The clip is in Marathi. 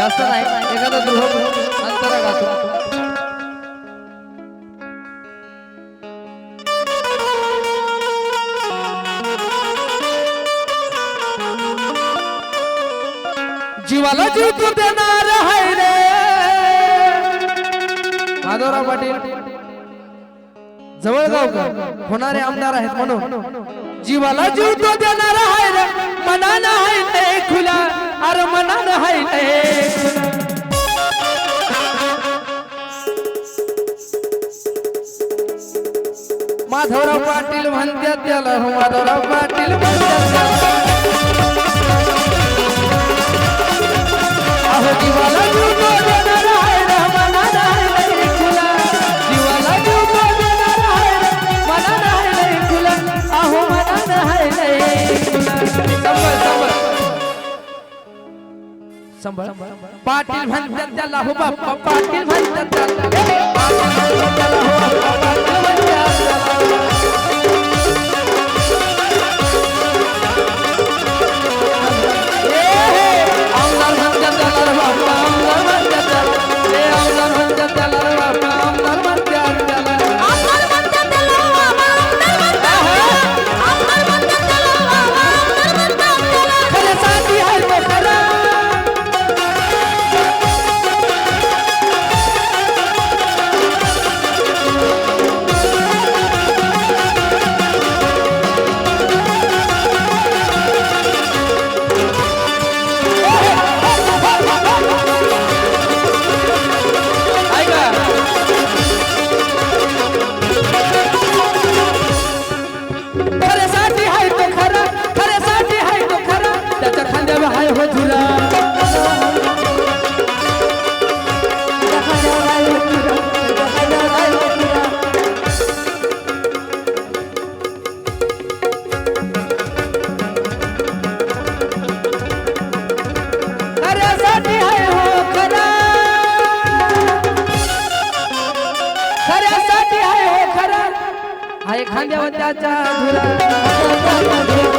जास्त नाही. एखादा गृह अंतरा गातो. जीवाला जीव तू देणार आहे रे. माधवराव पाटील. जवळ गाव का? होणारे आमदार आहेत म्हणून. जीवाला जीव तो देणार आहे रे. मनानं आहे खुला. अरे मनानं आहे माधवराव पाटील म्हणतात त्याला माधवराव पाटील पाटील म्हणतात त्याला हो बाप्पा पाटील म्हणतात त्याला. खांद्यावर त्याच्या धुरा